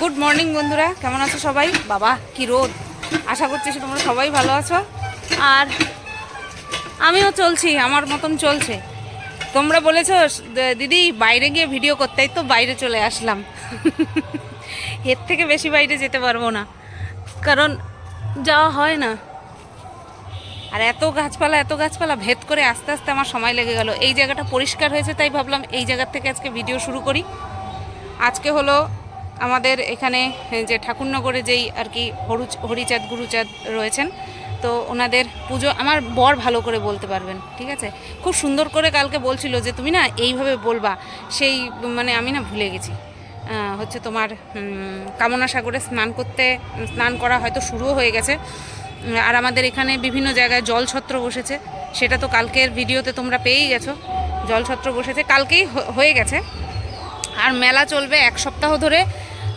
Good morning বন্ধুরা। কেমন আছো সবাই? বাবা, কি রোদ। আশা করছি তোমরা সবাই ভালো আছো। আর আমিও চলছি, আমার মতন চলছে। তোমরা বলেছ দিদি, বাইরে গিয়ে ভিডিও করতেই তো বাইরে চলে আসলাম। এর থেকে বেশি বাইরে যেতে পারব না। কারণ যাওয়া হয় না। আর এত গাছপালা এত গাছপালা, ভেদ করে আস্তে আস্তে আমার সময় লেগে গেল। এই জায়গাটা পরিষ্কার হয়েছে, তাই ভাবলাম এই জায়গার থেকে আজকে ভিডিও শুরু করি। আজকে হলো আমাদের এখানে যে ঠাকুরনগরে যেই আর কি হরু হরিচাঁদ, গুরুচাঁদ রয়েছেন, তো ওনাদের পুজো আমার বর ভালো করে বলতে পারবেন, ঠিক আছে? খুব সুন্দর করে কালকে বলছিল যে, তুমি না এইভাবে বলবা, সেই মানে আমি না ভুলে গেছি। হচ্ছে তোমার কামনা সাগরে স্নান করতে, স্নান করা হয়তো শুরুও হয়ে গেছে। আর আমাদের এখানে বিভিন্ন জায়গায় জলছত্র বসেছে, সেটা তো কালকের ভিডিওতে তোমরা পেয়েই গেছো। জলছত্র বসেছে, কালকেই হয়ে গেছে। আর মেলা চলবে এক সপ্তাহ ধরে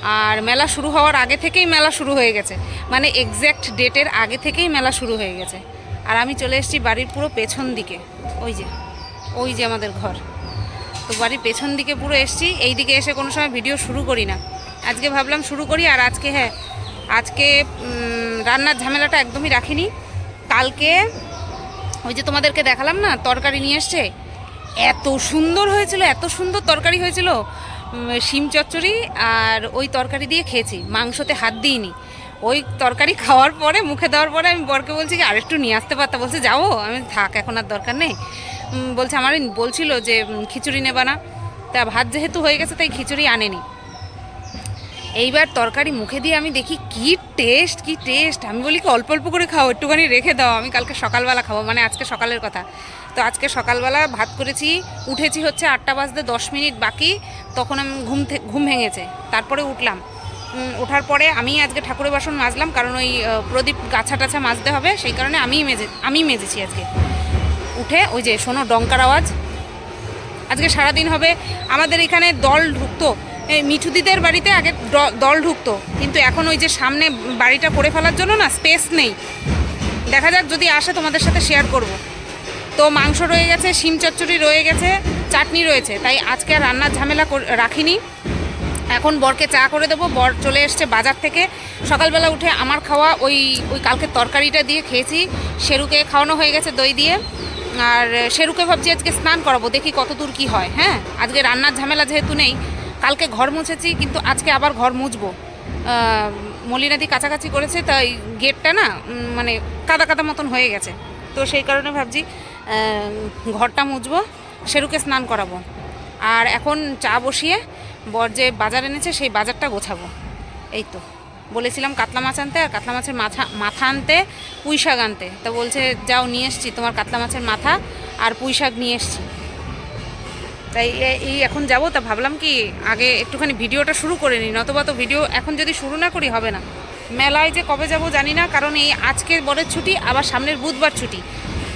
আর মেলা শুরু হওয়ার আগে থেকেই মেলা শুরু হয়ে গেছে। মানে এক্স্যাক্ট ডেটের আগে থেকেই মেলা শুরু হয়ে গেছে। আর আমি চলে এসেছি বাড়ির পুরো পেছন দিকে। ওই যে ওই যে আমাদের ঘর। তো বাড়ির পেছন দিকে পুরো এসেছি। এই দিকে এসে কোনো সময় ভিডিও শুরু করি না। আজকে ভাবলাম শুরু করি আর আজকে হ্যাঁ আজকে রান্নার ঝামেলাটা একদমই রাখিনি। কালকে ওই যে তোমাদেরকে দেখালাম না, তরকারি নিয়ে এসছে। এত সুন্দর হয়েছিল, এত সুন্দর তরকারি হয়েছিল। শিম চচ্চড়ি আর ওই তরকারি দিয়ে খেয়েছি। মাংসতে হাত দিইনি। ওই তরকারি খাওয়ার পরে, মুখে দেওয়ার পরে আমি বরকে বলছি কি, আরেকটু নিয়ে আসতে পারতাম বলছে, যাব। আমি থাক, এখন আর দরকার নেই। বলছে আমার বলছিল যে খিচুড়ি নেবা না। তা ভাত যেহেতু হয়ে গেছে, তাই খিচুড়ি আনেনি। এইবার তরকারি মুখে দিয়ে আমি দেখি কি টেস্ট কি টেস্ট আমি বলি কি, অল্প অল্প করে খাও, একটুখানি রেখে দাও, আমি কালকে সকালবেলা খাব মানে আজকে সকালের কথা। তো আজকে সকালবেলা ভাত করেছি, উঠেছি হচ্ছে আটটা বাজতে দশ মিনিট বাকি, তখন আমি ঘুম ঘুম ভেঙেছে। তারপরে উঠলাম। ওঠার পরে আমি আজকে ঠাকুরের বাসন মাজলাম, কারণ ওই প্রদীপ গাছা টাছা মাজতে হবে, সেই কারণে আমিই মেজে, আমিই মেজেছি আজকে। উঠে, ওই যে শোনো, ডঙ্কার আওয়াজ। আজকে সারাদিন হবে, আমাদের এখানে দল ঢুকতো এই মিঠুদিদের বাড়িতে আগে দল ঢুকতো। কিন্তু এখন ওই যে সামনে বাড়িটা করে ফেলার জন্য না স্পেস নেই। দেখা যাক যদি আসে তোমাদের সাথে শেয়ার করব। তো মাংস রয়ে গেছে, শিম চচ্চড়ি রয়ে গেছে, চাটনি রয়েছে। তাই আজকে আর রান্নার ঝামেলা রাখিনি। এখন বরকে চা করে দেবো। বর চলে এসছে বাজার থেকে। সকালবেলা উঠে আমার খাওয়া ওই ওই কালকে তরকারিটা দিয়ে খেয়েছি। শেরুকে খাওয়ানো হয়ে গেছে দই দিয়ে। আর শেরুকে ভাবছি আজকে স্নান করাবো, দেখি কত দূর কী হয় হ্যাঁ? আজকে রান্নার ঝামেলা যেহেতু নেই কালকে ঘর মুছেছি, কিন্তু আজকে আবার ঘর মুছবো। মলিনাদি কাছাকাছি করেছে, তাই গেটটা না মানে কাদা কাদা মতন হয়ে গেছে। তো সেই কারণে ভাবছি ঘরটা মুছবো সেরুকে স্নান করাবো। আর এখন চা বসিয়ে বর যে বাজার এনেছে, সেই বাজারটা গোছাবো। এই তো। বলেছিলাম কাতলা মাছ আনতে, আর কাতলা মাছের মাথা মাথা আনতে পুঁই শাক আনতে। তা বলছে, যাও নিয়ে এসছি, তোমার কাতলা মাছের মাথা আর পুঁই শাক নিয়ে এসছি। তাই এই এখন যাব, তা ভাবলাম কি আগে একটুখানি ভিডিওটা শুরু করে নিই, নতবা তো ভিডিও এখন যদি শুরু না করি হবে না। মেলায় যে কবে যাব জানি না, কারণ এই আজকের বরের ছুটি, আবার সামনের বুধবার ছুটি।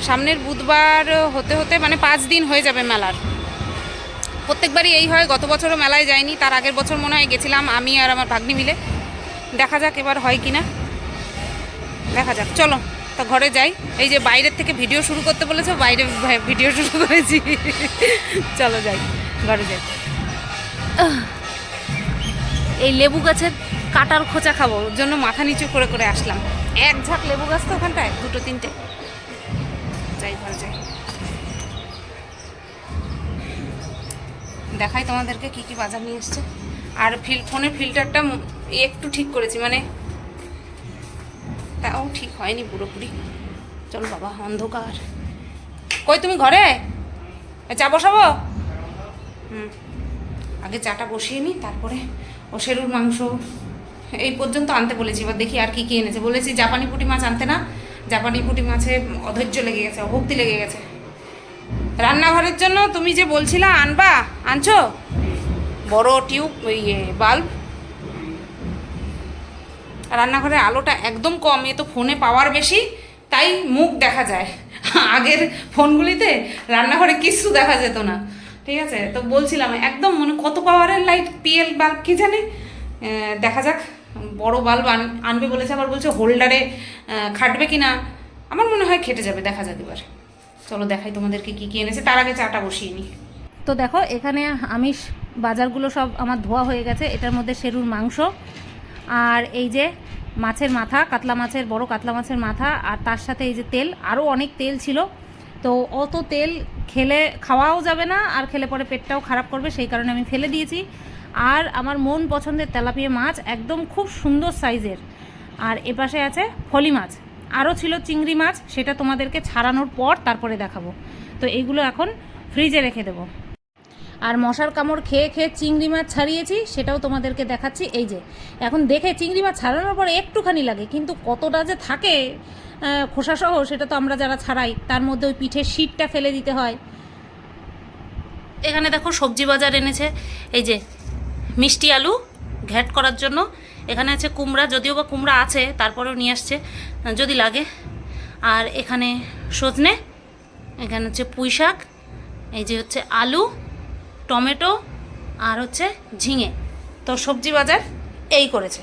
সামনের বুধবার হতে হতে মানে পাঁচ দিন হয়ে যাবে মেলার। প্রত্যেকবারই এই হয়, গত বছরও মেলায় যায়নি তার আগের বছর মনে হয় গেছিলাম আমি আর আমার ভাগ্নি মিলে। দেখা যাক এবার হয় কি না দেখা যাক, চলো। তো ঘরে যাই। এই যে বাইরের থেকে ভিডিও শুরু করতে বলেছে, বাইরে ভিডিও শুরু করেছি। চলো যাই, ঘরে যাই। এই লেবু গাছের কাটার খোঁচা খাব, ওর জন্য মাথা নিচু করে করে আসলাম। এক ঝাঁক লেবু গাছ তো ওখানটায়, দুটো তিনটে। যাই, ঘরে যাই। দেখাই তোমাদেরকে কি কি বাজার নিয়ে এসছে। আর ফিল ফোনের ফিল্টারটা একটু ঠিক করেছি মানে তাও ঠিক হয়নি পুরোপুরি। চল বাবা, অন্ধকার। কই তুমি ঘরে? চা বসাবো? হুম। আগে চাটা বসিয়ে নিই তারপরে ও সেরুর মাংস। এই পর্যন্ত আনতে বলেছি, এবার দেখি আর কি কি এনেছে। বলেছি জাপানি পুঁটি মাছ আনতে না, জাপানি পুঁটি মাছে অধৈর্য লেগে গেছে, অভক্তি লেগে গেছে। রান্নাঘরের জন্য তুমি যে বলছিলা আনবা, আনছো? বড় টিউব ইয়ে বাল্ব। রান্নাঘরের আলোটা একদম কম, এ তো ফোনে পাওয়ার বেশি, তাই মুখ দেখা যায়। আগের ফোনগুলিতে রান্নাঘরে কিচ্ছু দেখা যেত না। ঠিক আছে? তো বলছিলাম, একদম মানে কত পাওয়ারের লাইট পিএল বাল্ব, কি জানে? দেখা যাক, বড় বাল্ব আন, আনবে বলেছে, আবার বলছে হোল্ডারে খাটবে কি না আমার মনে হয় খেটে যাবে, দেখা যাক এবার। চলো দেখাই তোমাদেরকে কি কি এনেছে, তার আগে চাটা বসিয়ে নিই। তো দেখো, এখানে আমিষ বাজারগুলো সব আমার ধোয়া হয়ে গেছে, এটার মধ্যে সেরুর মাংস আর এই যে মাছের মাথা, কাতলা মাছের, বড় কাতলা মাছের মাথা, আর তার সাথে এই যে তেল, আরও অনেক তেল ছিল। তো অত তেল খেলে খাওয়াও যাবে না, আর খেলে পরে পেটটাও খারাপ করবে, সেই কারণে আমি ফেলে দিয়েছি। আর আমার মন পছন্দের তেলাপিয়া মাছ একদম খুব সুন্দর সাইজের। আর এপাশে আছে ফলি মাছ। আরও ছিল চিংড়ি মাছ, সেটা তোমাদেরকে ছাড়ানোর পর তারপরে দেখাবো। তো এইগুলো এখন ফ্রিজে রেখে দেবো। আর মশার কামড় খেয়ে খেয়ে চিংড়ি মাছ ছাড়িয়েছি, সেটাও তোমাদেরকে দেখাচ্ছি। এই যে, এখন দেখে চিংড়ি মাছ ছাড়ানোর পরে একটুখানি লাগে, কিন্তু কতটা যে থাকে খোসাসহ, সেটা তো আমরা যারা ছাড়াই, তার মধ্যে ওই পিঠের শীতটা ফেলে দিতে হয়। এখানে দেখো সবজি বাজার এনেছে, এই যে মিষ্টি আলু ঘ্যাট করার জন্য। এখানে আছে কুমড়া, যদিও বা কুমড়া আছে, তারপরেও নিয়ে আসছে, যদি লাগে। আর এখানে সজনে, এখানে হচ্ছে পুঁই শাক এই যে হচ্ছে আলু টমেটো আর হচ্ছে ঝিঙে। তো সবজি বাজার এই করেছে।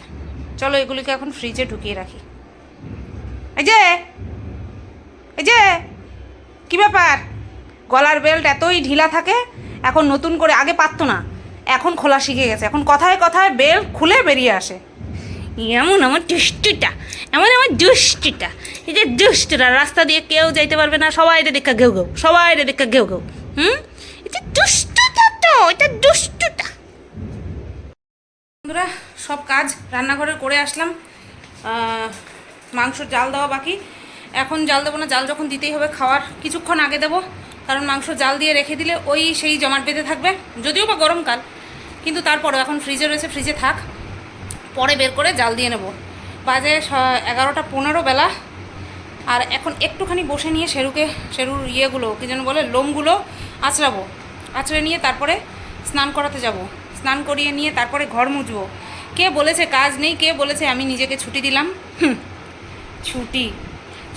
চলো এগুলিকে এখন ফ্রিজে ঢুকিয়ে রাখি। এই যে এই যে, কি ব্যাপার? গলার বেল্ট এতই ঢিলা থাকে, এখন নতুন করে আগে পারতো না, এখন খোলা শিখে গেছে। এখন কথায় কথায় বেল্ট খুলে বেরিয়ে আসে। এমন আমার দুষ্টুটা, এমন আমার দুষ্টুটা, এই যে দুষ্টুটা, রাস্তা দিয়ে কেউ যাইতে পারবে না, সবাই রে দেখা ঘেউ ঘেউ, সবাই রে দেখা ঘেউ ঘেউ। হুম? এই যে তো এটা দুষ্টুটা। বন্ধুরা, সব কাজ রান্নাঘরে করে আসলাম। মাংস জাল দেওয়া বাকি। এখন জাল দেবো না, জাল যখন দিতেই হবে খাওয়ার। কিছুক্ষণ আগে দেবো, কারণ মাংস জাল দিয়ে রেখে দিলে ওই সেই জমাট বেঁধে থাকবে। যদিও বা গরমকাল কিন্তু তারপরেও এখন ফ্রিজে রয়েছে ফ্রিজে থাক। পরে বের করে জাল দিয়ে নেব। বাজে এগারোটা পনেরো বেলা। আর এখন একটুখানি বসে নিয়ে শেরুকে শেরুর ইয়েগুলো, কী যেন বলে, লোমগুলো আঁচড়াবো। আঁচড়ে নিয়ে তারপরে স্নান করাতে যাব। স্নান করিয়ে নিয়ে তারপরে ঘর মুছবো কে বলেছে কাজ নেই, কে বলেছে আমি নিজেকে ছুটি দিলাম? ছুটি।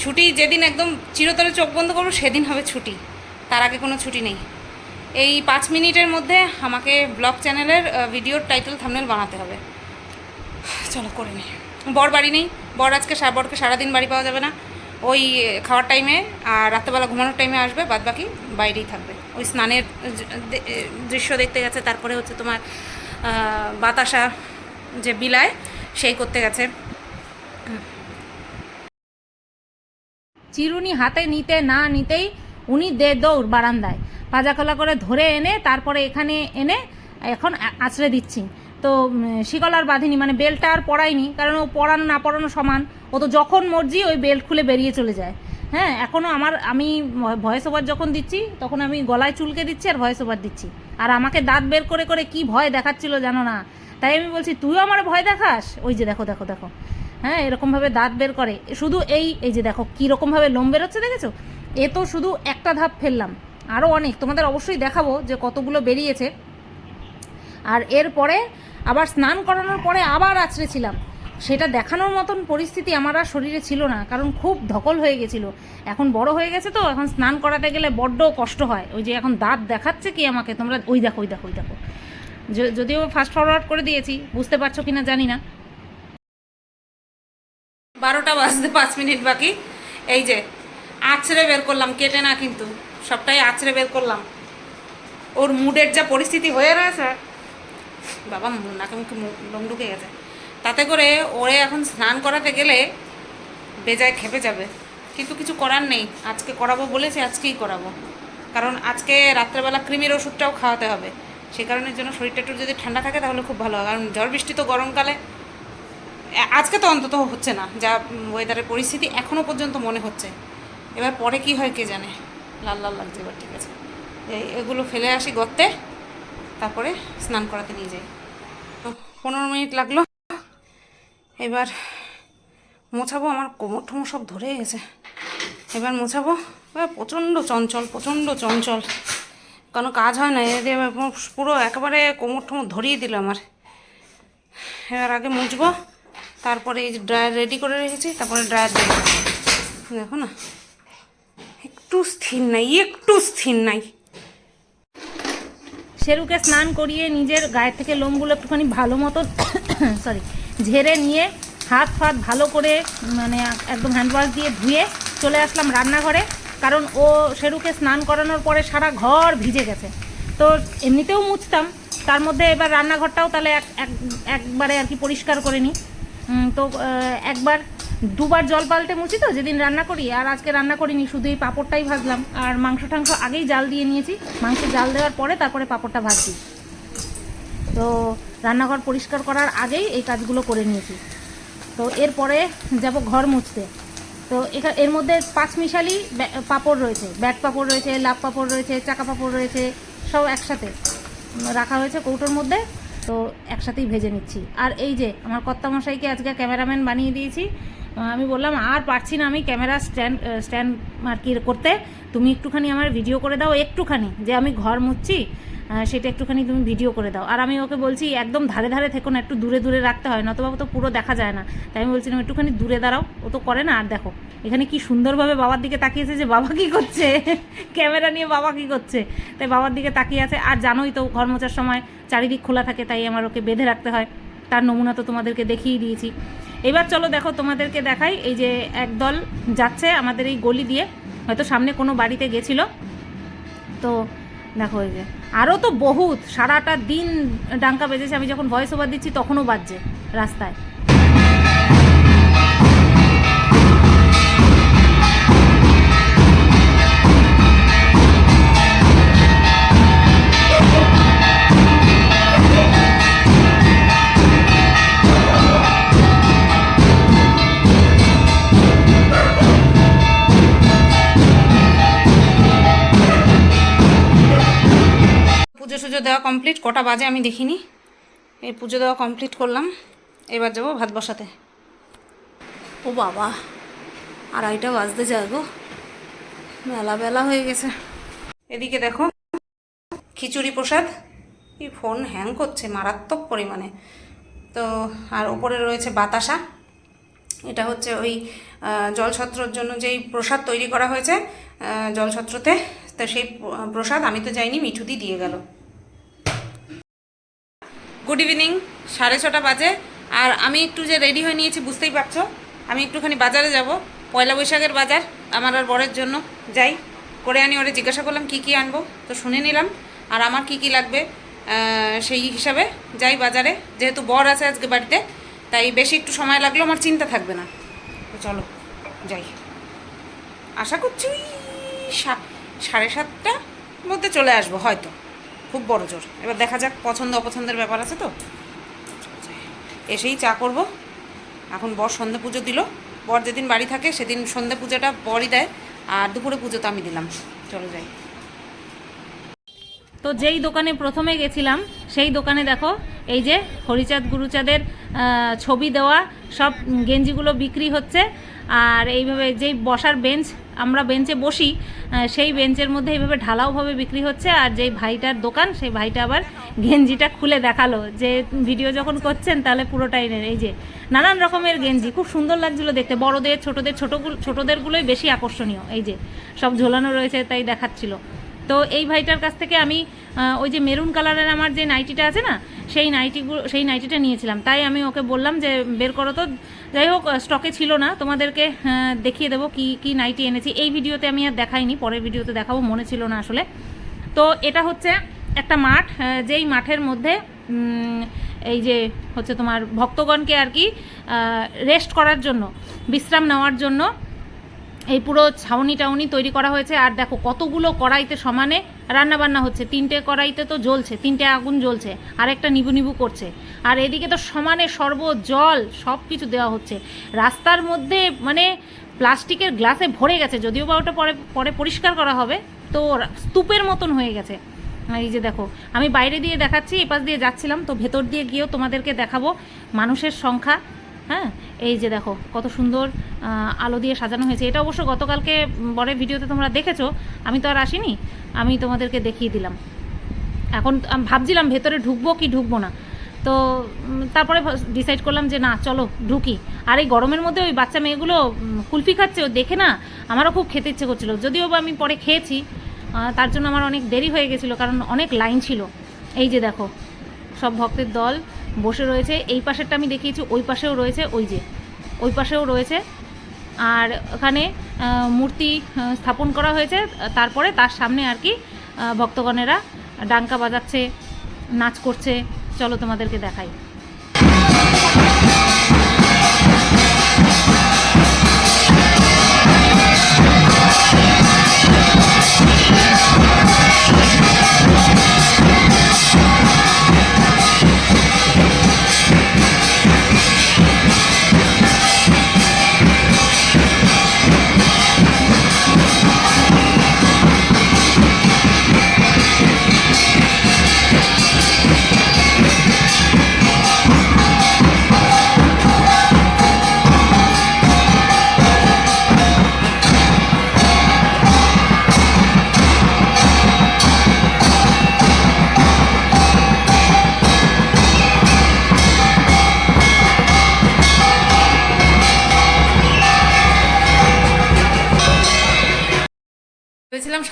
ছুটি যেদিন একদম চিরতরে চোখ বন্ধ করব, সেদিন হবে ছুটি। তার আগে কোনো ছুটি নেই। এই পাঁচ মিনিটের মধ্যে আমাকে ব্লগ চ্যানেলের ভিডিওর টাইটেল থামনেল বানাতে হবে। চলো করে নিই বর বাড়ি নেই। বর আজকে বরকে সারাদিন বাড়ি পাওয়া যাবে না। ওই খাওয়ার টাইমে আর রাত্রেবেলা ঘুমানোর টাইমে আসবে বাদ বাকি বাইরেই থাকবে। ওই স্নানের দৃশ্য দেখতে গেছে তারপরে হচ্ছে তোমার বাতাসা যে বিলায় সেই করতে গেছে। চিরুনি হাতে নিতে না নিতেই উনি দে দৌড় বারান্দায়। পাজা খোলা করে ধরে এনে তারপরে এখানে এনে এখন আ- আঁচড়ে দিচ্ছি। তো উম, শিকল আর বাঁধিনি মানে বেলটা আর পরাইনি কারণ ও পড়ানো না পড়ানো সমান। ও তো যখন মর্জি ওই বেল্ট খুলে বেরিয়ে চলে যায়। হ্যাঁ এখনও আমার, আমি ভয়েস ওভার যখন দিচ্ছি, তখন আমি গলায় চুলকে দিচ্ছি আর ভয়েস ওভার দিচ্ছি। আর আমাকে দাঁত বের করে করে কি ভয় দেখাচ্ছিল জানো না? তাই আমি বলছি, তুইও আমার ভয় দেখাস? ওই যে দেখো দেখো দেখো। হ্যাঁ এরকমভাবে দাঁত বের করে। শুধু এই এই যে দেখো, কীরকমভাবে লোম বেরোচ্ছে দেখেছ? এ তো শুধু একটা ধাপ ফেললাম। আরও অনেক, তোমাদের অবশ্যই দেখাবো যে কতগুলো বেরিয়েছে। আর এরপরে আবার স্নান করানোর পরে আবার আছড়েছিলাম সেটা দেখানোর মতন পরিস্থিতি আমার আর শরীরে ছিল না, কারণ খুব ধকল হয়ে গেছিল। এখন বড় হয়ে গেছে তো, এখন স্নান করাতে গেলে বড্ড কষ্ট হয়। ওই যে এখন দাঁত দেখাচ্ছে কি আমাকে, তোমরা ওই দেখো ওই দেখো ওই দেখো। যদিও ফাস্ট ফরওয়ার্ড করে দিয়েছি, বুঝতে পারছ কিনা জানি না। বারোটা বাজতে পাঁচ মিনিট বাকি। এই যে, আছড়ে বের করলাম, কেটে না কিন্তু, সবটাই আছড়ে বের করলাম। ওর মুডের যা পরিস্থিতি হয়ে রয়েছে, বাবা নাকে মুখে লোম ঢুকে গেছে। তাতে করে ওরে এখন স্নান করাতে গেলে বেজায় খেপে যাবে। কিন্তু কিছু করার নেই। আজকে করাবো বলেছে, আজকেই করাবো। কারণ আজকে রাত্রেবেলা ক্রিমির ওষুধটাও খাওয়াতে হবে। সে কারণের জন্য শরীরটা একটু যদি ঠান্ডা থাকে তাহলে খুব ভালো হয়। কারণ ঝড় বৃষ্টি তো গরমকালে। আজকে তো অন্তত হচ্ছে না। যা ওয়েদারের পরিস্থিতি এখনও পর্যন্ত মনে হচ্ছে। এবার পরে কি হয় কে জানে? লাল লাল লাগছে এবার, ঠিক আছে। এগুলো ফেলে আসি গর্তে। তারপরে স্নান করাতে নিয়ে যাই। তো পনেরো মিনিট লাগল। এবার মোছাবো, আমার কোমর ঠোমর সব ধরে গেছে। এবার মোছাবো, এবার প্রচণ্ড চঞ্চল প্রচণ্ড চঞ্চল। কোনো কাজ হয় না এদের পুরো একেবারে কোমর ঠোমর ধরিয়ে দিল আমার। এবার আগে মুছবো, তারপরে এই যে ড্রায়ার রেডি করে রেখেছি, তারপরে ড্রায়ার দেবো দেখো না, একটু স্থির নাই, একটু স্থির নাই। শেরুকে স্নান করিয়ে নিজের গায়ের থেকে লোমগুলো একটুখানি ভালো মতো সরি ঝেড়ে নিয়ে হাত ফাত ভালো করে মানে একদম হ্যান্ড ওয়াশ দিয়ে ধুয়ে চলে আসলাম রান্নাঘরে। কারণ ও শেরুকে স্নান করানোর পরে সারা ঘর ভিজে গেছে। তো এমনিতেও মুছতাম। তার মধ্যে এবার রান্নাঘরটাও তাহলে এক, এক- একবারে আর কি পরিষ্কার করে নিই। তো একবার দুবার জল পাল্টে মুছি তো, যেদিন রান্না করি, আর আজকে রান্না করিনি, শুধু এই পাঁপড়টাই ভাজলাম। আর মাংস টাংস আগেই জাল দিয়ে নিয়েছি। মাংস জাল দেওয়ার পরে তারপরে পাঁপড়টা ভাজছি। তো রান্নাঘর পরিষ্কার করার আগেই এই কাজগুলো করে নিয়েছি। তো এরপরে যাব ঘর মুছতে। তো এর মধ্যে পাঁচ মিশালি পাঁপড় রয়েছে। ব্যাট পাঁপড় রয়েছে লাভ পাঁপড় রয়েছে চাকা পাপড় রয়েছে সব একসাথে রাখা হয়েছে কৌটোর মধ্যে। তো একসাথেই ভেজে নিচ্ছি। আর এই যে আমার কর্তামশাইকে আজকে ক্যামেরাম্যান বানিয়ে দিয়েছি আমি বললাম আর পারছি না আমি ক্যামেরা স্ট্যান্ড স্ট্যান্ড আর কি করতে। তুমি একটুখানি আমার ভিডিও করে দাও একটুখানি। যে আমি ঘর আহ, সেটা একটুখানি তুমি ভিডিও করে দাও। আর আমি ওকে বলছি, একদম ধারে ধারে থেকো না, একটু দূরে দূরে রাখতে হয়, নতবা তো পুরো দেখা যায় না। তাই আমি বলছিলাম একটুখানি দূরে দাঁড়াও, ও তো করে না, আর দেখো, এখানে কি সুন্দরভাবে বাবার দিকে তাকিয়েছে যে বাবা কি করছে? ক্যামেরা নিয়ে বাবা কি করছে? তাই বাবার দিকে তাকিয়ে আছে, আর জানোই তো ঘর মোচার সময় চারিদিক খোলা থাকে, তাই আমার ওকে বেঁধে রাখতে হয়। তার নমুনা তো তোমাদেরকে দেখিয়ে দিয়েছি। এবার চলো দেখো, তোমাদেরকে দেখাই, এই যে একদল যাচ্ছে আমাদের এই গলি দিয়ে। হয়তো সামনে কোনো বাড়িতে গেছিল। তো দেখো ওই যে। আরও তো বহুত, সারাটা দিন ডাঙ্কা বেজেছে, আমি যখন ভয়েস ওভার দিচ্ছি তখনও বাজছে রাস্তায়। দেওয়া কমপ্লিট কটা বাজে আমি দেখিনি। এই পুজো দেওয়া কমপ্লিট করলাম। এবার যাব ভাত বসাতে। ও বাবা, আড়াইটা বাজতে যায় গো। বেলা বেলা হয়ে গেছে। এদিকে দেখো, খিচুড়ি প্রসাদ। এই ফোন হ্যাং করছে মারাত্মক পরিমাণে। তো, আর ওপরে রয়েছে বাতাসা। এটা হচ্ছে ওই জলছত্রর জন্য যেই প্রসাদ তৈরি করা হয়েছে জলছত্রতে। তো সেই প্রসাদ আমি তো যাইনি, মিঠুদি দিয়ে গেল। গুড ইভিনিং সাড়ে ছটা বাজে। আর আমি একটু যে রেডি হয়ে নিয়েছি, বুঝতেই পারছ? আমি একটুখানি বাজারে যাব, পয়লা বৈশাখের বাজার, আমার আর বরের জন্য। যাই, করে আনি, ওরে জিজ্ঞাসা করলাম, কি কি আনব? তো শুনে নিলাম, আর আমার কি কি লাগবে সেই হিসাবে যাই বাজারে। যেহেতু বর আছে আজকে বাড়িতে, তাই বেশি একটু সময় লাগল আমার চিন্তা থাকবে না। তো চলো, যাই। আশা করছি সাড়ে সাতটার মধ্যে চলে আসব, হয়তো। খুব বড় জোর। এবার দেখা যাক পছন্দ অপছন্দের ব্যাপার আছে তো? এসেই চা করব। এখন বর সন্ধে পুজো দিল। বর যেদিন বাড়ি থাকে, সেদিন সন্ধে পুজোটা বরই দেয়। আর দুপুরে পুজো তো আমি দিলাম। চলো যাই। তো যেই দোকানে প্রথমে গেছিলাম, সেই দোকানে দেখো, এই যে হরিচাঁদ গুরুচাঁদের ছবি দেওয়া সব গেঞ্জিগুলো বিক্রি হচ্ছে। আর এইভাবে যেই বসার বেঞ্চ আমরা বেঞ্চে বসি সেই বেঞ্চের মধ্যে এইভাবে ঢালাওভাবে বিক্রি হচ্ছে আর যেই ভাইটার দোকান, সেই ভাইটা আবার গেঞ্জিটা খুলে দেখাল যে, ভিডিও যখন করছেন তাহলে পুরোটাই নেন। এই যে, নানান রকমের গেঞ্জি, খুব সুন্দর লাগছিল দেখতে। বড়দের, ছোটোদের, ছোটগুলো, ছোটোদেরগুলোই বেশি আকর্ষণীয়। এই যে, সব ঝোলানো রয়েছে তাই দেখাচ্ছিল। তো এই ভাইটার কাছ থেকে আমি ওই যে মেরুন কালারের আমার যে নাইটিটা আছে না, সেই নাইটিগুলো, সেই নাইটিটা নিয়েছিলাম। তাই আমি ওকে বললাম যে, বের করো তো। যাই হোক স্টকে ছিল না। তোমাদেরকে দেখিয়ে দেবো কি কি নাইটি এনেছি। এই ভিডিওতে আমি আর দেখাইনি, পরের ভিডিওতে দেখাবো, মনে ছিল না আসলে। তো এটা হচ্ছে একটা মাঠ যেই মাঠের মধ্যে এই যে হচ্ছে তোমার ভক্তগণকে আর কি রেস্ট করার জন্য, বিশ্রাম নেওয়ার জন্য, এই পুরো ছাউনি টাউনি তৈরি করা হয়েছে। আর দেখো কতগুলো কড়াইতে সমানে রান্না বান্না হচ্ছে, তিনটে কড়াইতে তো জ্বলছে, তিনটে আগুন জ্বলছে আর একটা নিবু নিবু করছে। আর এদিকে তো সমানে সর্ব জল সব কিছু দেওয়া হচ্ছে। রাস্তার মধ্যে মানে প্লাস্টিকের গ্লাসে ভরে গেছে, যদিও বা ওটা পরে পরে পরিষ্কার করা হবে, তো স্তূপের মতন হয়ে গেছে। এই যে দেখো, আমি বাইরে দিয়ে দেখাচ্ছি, এপাশ দিয়ে যাচ্ছিলাম, তো ভেতর দিয়ে গিয়েও তোমাদেরকে দেখাবো মানুষের সংখ্যা। হ্যাঁ? এই যে দেখো, কত সুন্দর আলো দিয়ে সাজানো হয়েছে। এটা অবশ্য গতকালকে বরের ভিডিওতে তোমরা দেখেছ। আমি তো আর আসিনি। আমি তোমাদেরকে দেখিয়ে দিলাম। এখন ভাবছিলাম ভেতরে ঢুকবো কি ঢুকবো না। তো তারপরে ডিসাইড করলাম যে না, চলো, ঢুকি। আর এই গরমের মধ্যে ওই বাচ্চা মেয়েগুলো কুলফি খাচ্ছে, ও দেখে না, আমারও খুব খেতে ইচ্ছে করছিল। যদিও বা আমি পরে খেয়েছি তার জন্য আমার অনেক দেরি হয়ে গেছিল, কারণ অনেক লাইন ছিল। এই যে দেখো, সব ভক্তের দল। বসে রয়েছে, এই পাশেরটা আমি দেখিয়েছি, ওই পাশেও রয়েছে, ওই যে, ওই পাশেও রয়েছে। আর ওখানে মূর্তি স্থাপন করা হয়েছে, তারপরে তার সামনে আর কি ভক্তগণেরা ডাঙ্কা বাজাচ্ছে, নাচ করছে। চলো তোমাদেরকে দেখাই।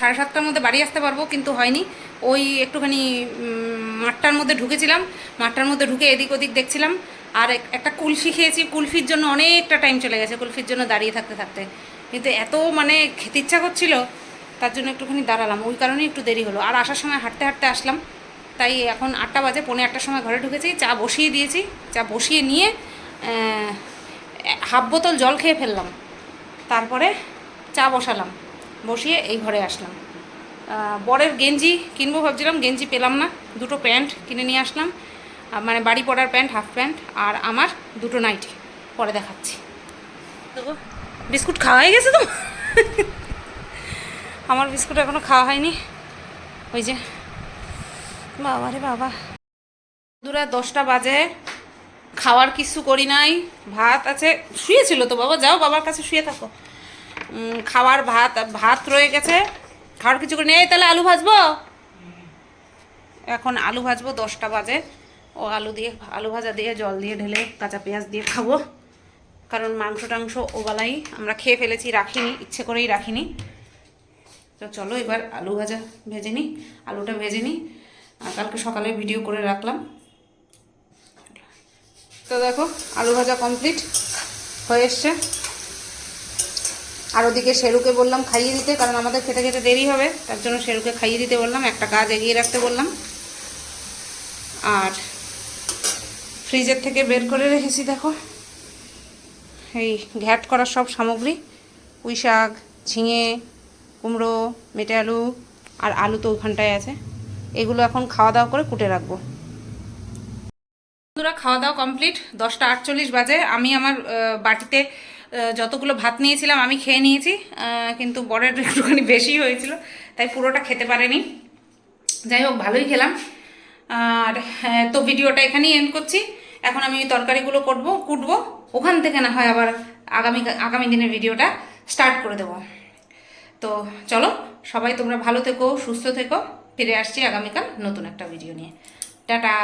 সাড়ে সাতটার মধ্যে বাড়ি আসতে পারব, কিন্তু হয়নি। ওই একটুখানি মাঠটার মধ্যে ঢুকেছিলাম। মাঠটার মধ্যে ঢুকে এদিক ওদিক দেখছিলাম। আর এক- একটা কুলফি খেয়েছি। কুলফির জন্য অনেকটা টাইম চলে গেছে কুলফির জন্য দাঁড়িয়ে থাকতে থাকতে। কিন্তু এত মানে খেতে ইচ্ছা করছিল, তার জন্য একটুখানি দাঁড়ালাম। ওই কারণেই একটু দেরি হলো। আর আসার সময় হাঁটতে হাঁটতে আসলাম। তাই এখন আটটা বাজে, পৌনে আটটার সময় ঘরে ঢুকেছি। চা বসিয়ে দিয়েছি। চা বসিয়ে নিয়ে হাফ বোতল জল খেয়ে ফেললাম। তারপরে চা বসালাম। বসিয়ে এই ঘরে আসলাম। বরের গেঞ্জি কিনবো ভাবছিলাম গেঞ্জি পেলাম না দুটো প্যান্ট কিনে নিয়ে আসলাম। মানে বাড়ি পরার প্যান্ট হাফ প্যান্ট আর আমার দুটো নাইটি পরে দেখাচ্ছি। দেখো বিস্কুট খাওয়া হয়ে গেছে তো? আমার বিস্কুট এখনও খাওয়া হয়নি। ওই যে বাবা রে বাবা। দুরা দশটা বাজে খাওয়ার কিছু করি নাই ভাত আছে শুয়েছিল তো বাবা যাও বাবার কাছে শুয়ে থাকো। খাওয়ার ভাত ভাত রয়ে গেছে। খাওয়ার কিছু করে নেই তাহলে আলু ভাজবো? এখন আলু ভাজবো, দশটা বাজে। ও আলু দিয়ে আলু ভাজা দিয়ে জল দিয়ে ঢেলে কাঁচা পেঁয়াজ দিয়ে খাব। কারণ মাংস টাংস ওবেলাই আমরা খেয়ে ফেলেছি, রাখিনি, ইচ্ছে করেই রাখিনি। তো চলো এবার আলু ভাজা ভেজে নিই, আলুটা ভেজে নিই। আর কালকে সকালে ভিডিও করে রাখলাম। তো দেখো, আলু ভাজা কমপ্লিট হয়ে এসছে। আর ওদিকে শেরুকে বললাম খাইয়ে দিতে, কারণ আমাদের খেতে খেতে দেরি হবে, তার জন্য শেরুকে খাইয়ে দিতে বললাম, একটা কাজ এগিয়ে রাখতে বললাম। আর ফ্রিজের থেকে বের করে রেখেছি, দেখো। এই ঘ্যাট করার সব সামগ্রী, পুঁই শাক, ঝিঙে, কুমড়ো, মেটে আলু, আর আলু তো ওখানটায় আছে। এগুলো এখন খাওয়া দাওয়া করে কুটে রাখব। বন্ধুরা, খাওয়া দাওয়া কমপ্লিট, দশটা আটচল্লিশ বাজে। আমি আমার বাটিতে যতগুলো ভাত নিয়েছিলাম আমি খেয়ে নিয়েছি কিন্তু বরের একটুখানি বেশি হয়েছিল তাই পুরোটা খেতে পারেনি। যাই হোক ভালোই খেলাম। আর হ্যাঁ, তো ভিডিওটা এখানেই এন্ড করছি। এখন আমি তরকারিগুলো করব কুটবো। ওখান থেকে না হয় আবার আগামী আগামী দিনের ভিডিওটা স্টার্ট করে দেবো। তো চলো সবাই তোমরা ভালো থেকো সুস্থ থেকো। ফিরে আসছি আগামীকাল নতুন একটা ভিডিও নিয়ে। টাটা!